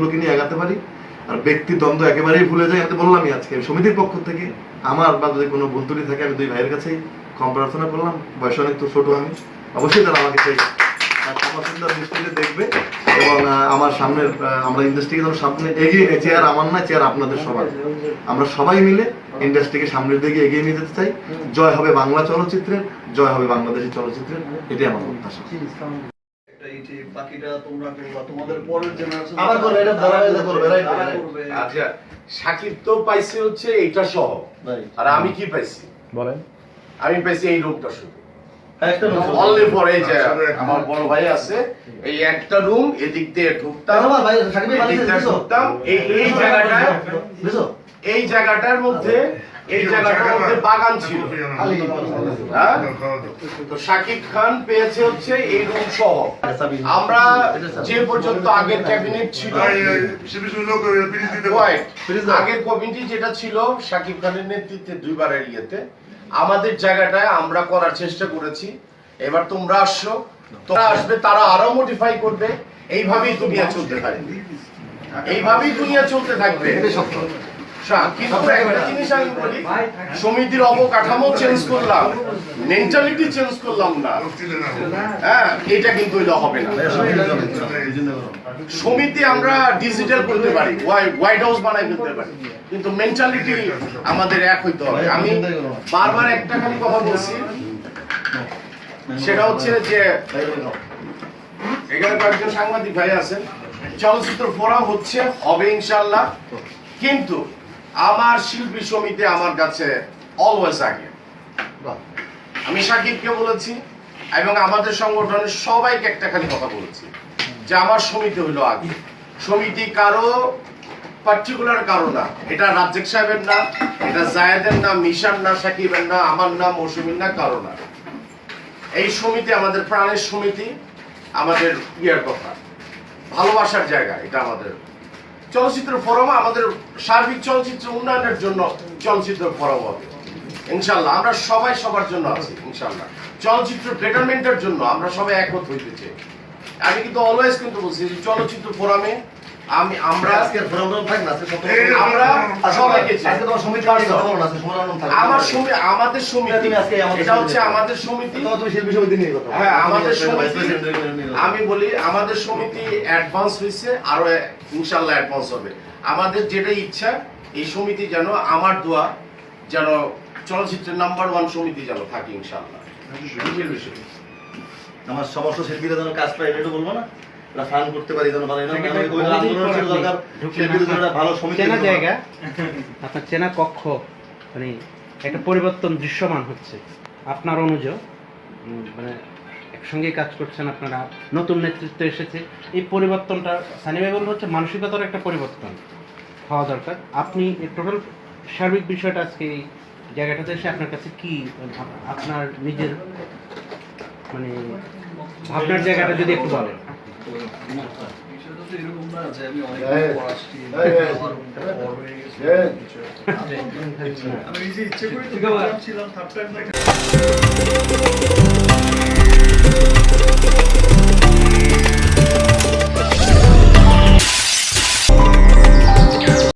লক্ষ্যকে নিয়ে এগাতে পারি আর ব্যক্তি দ্বন্দ্ব একেবারেই ভুলে যাই আমি বললামই আজকে। সমিতির পক্ষ থেকে আমার বা যদি কোনো ত্রুটি থাকে আমি দুই ভাইয়ের কাছেই কম প্রার্থনা করলাম। বয়স অনেক তো ছোট আমি। অবশ্যই তারা আমাকে সেই আহ, সুন্দর দৃষ্টিতে দেখবে এবং আমার সামনের আমরা ইন্ডাস্ট্রিকে যেন সামনে এগিয়ে চেয়ার আমার না চেয়ার আপনাদের সবার। আমরা সবাই মিলে ইন্ডাস্ট্রিকে সামনের দিকে এগিয়ে নিয়ে যেতে চাই। জয় হবে বাংলা চলচ্চিত্রের জয় হবে বাংলাদেশি চলচ্চিত্রের এটাই আমার প্রত্যাশা। ইটি, বাকিটা তোমরা করবা, তোমাদের পরের generation আবার করবে, এটা ধারাবাহিকতা করবে. করবে। আচ্ছা সাকিব তো পাইছে হচ্ছে এইটা সহ. আর আমি কি পাইছি? বলেন। আমি পাইছি এই রুমটা শুধু। একটা অনলি ফর এই যে আমার বড় ভাই আছে এই একটা রুম এদিক দিয়ে ঢুকতাম আমার ভাই, সাকিব ভাই এদিক দিয়ে বানিয়েছে, ঢুকতাম এই এই জায়গাটায় এই জায়গাটার মধ্যে এই জায়গাটার মধ্যে বাগান ছিল হ্যাঁ? তো শাকিব খান পেয়েছে হচ্ছে এই রুম সহ আমরা যে পর্যন্ত আগের ক্যাবিনেট ছিল আগের কমিটি যেটা ছিল শাকিব খানের নেতৃত্বে দুইবারের ইয়েতে আমাদের জায়গাটায় আমরা করার চেষ্টা করেছি এবার তোমরা আসছো তোমরা আসবে তারা আরও মডিফাই করবে এইভাবেই দুনিয়া চলতে থাকবে এইভাবেই দুনিয়া চলতে থাকবে কিন্তু একটা জিনিস আমি বলি সমিতির অবকাঠামো চেঞ্জ করলাম মেন্টালিটি চেঞ্জ করলাম না। হ্যাঁ এটা কিন্তু হবে না। সমিতি আমরা ডিজিটাল করতে পারি হোয়াইট হাউস বানাই ফেলতে পারি কিন্তু মেন্টালিটি আমাদের এক হইতে হবে। আমি বারবার একটা খালি কথা বলছি সেটা হচ্ছে যে এখানে কয়েকজন সাংবাদিক ভাই আছেন চলচ্চিত্র ফোরাম হচ্ছে হবে ইনশাল্লাহ কিন্তু আমার শিল্পী সমিতি আমার কাছে অলওয়েজ আগে। আমি সাকিবকে বলেছি এবং আমাদের সংগঠনের সবাইকে একটা খালি কথা বলেছি যে আমার সমিতি হলো আগে। সমিতি কারও পার্টিকুলার কারও না। এটা রাজ্জাক সাহেবের না এটা জায়েদের না মিশার না সাকিবের না আমার না মৌসুমীর না কারও না। এই সমিতি আমাদের প্রাণের সমিতি আমাদের ইয়ার কথা। ভালোবাসার জায়গা এটা আমাদের চলচ্চিত্র ফোরাম আমাদের সার্বিক চলচ্চিত্র উন্নয়নের জন্য চলচ্চিত্র ফোরাম হবে ইনশাল্লাহ আমরা সবাই সবার জন্য আছি ইনশাল্লাহ চলচ্চিত্র বেটারমেন্টের জন্য আমরা সবাই একমত হইতে চাই। আমি কিন্তু অলওয়েজ কিন্তু বলছি চলচ্চিত্র ফোরামে আমি আমরা আজকের থাক না, আমরা সবাইকে আজকে তোমার সমিতি আজকে সমাধান থাকবে। আমার সমিতি আমাদের সমিতি তুমি আজকে আমাদের এটা হচ্ছে আমাদের সমিতি। তুমি শিল্পী সমিতি নিয়ে কথা হ্যাঁ আমাদের সমিতি। আমি বলি আমাদের সমিতি অ্যাডভান্স হয়েছে আরও ইনশাল্লাহ অ্যাডভান্স হবে। আমাদের যেটা ইচ্ছা এই সমিতি যেন আমার দোয়া যেন চলচ্চিত্রের নাম্বার ওয়ান সমিতি যেন থাকে ইনশাল্লাহ বিষয়। আমার সমস্ত শিল্পীরা যেন কাজ পায় এটা বলব না। ফান করতে পারি যেন পারি না আমি কই আন্দোলন ছিল দরকার একটা ভালো সমিতি চেনা জায়গা? আপনার চেনা কক্ষ মানে একটা পরিবর্তন দৃশ্যমান হচ্ছে। আপনার অনুজ মানে একসঙ্গে কাজ করছেন আপনারা নতুন নেতৃত্ব এসেছে। এই পরিবর্তনটা সানি ভাই বলব হচ্ছে মানসিকতার একটা পরিবর্তন হওয়া দরকার। আপনি টোটাল সার্বিক বিষয়টা আজকে এই জায়গাটাতে এসে আপনার কাছে কি আপনার নিজের মানে ভাবনার জায়গাটা যদি একটু বলেন। আমি নিজে ইচ্ছে করে ছিলাম থার্ড টাইম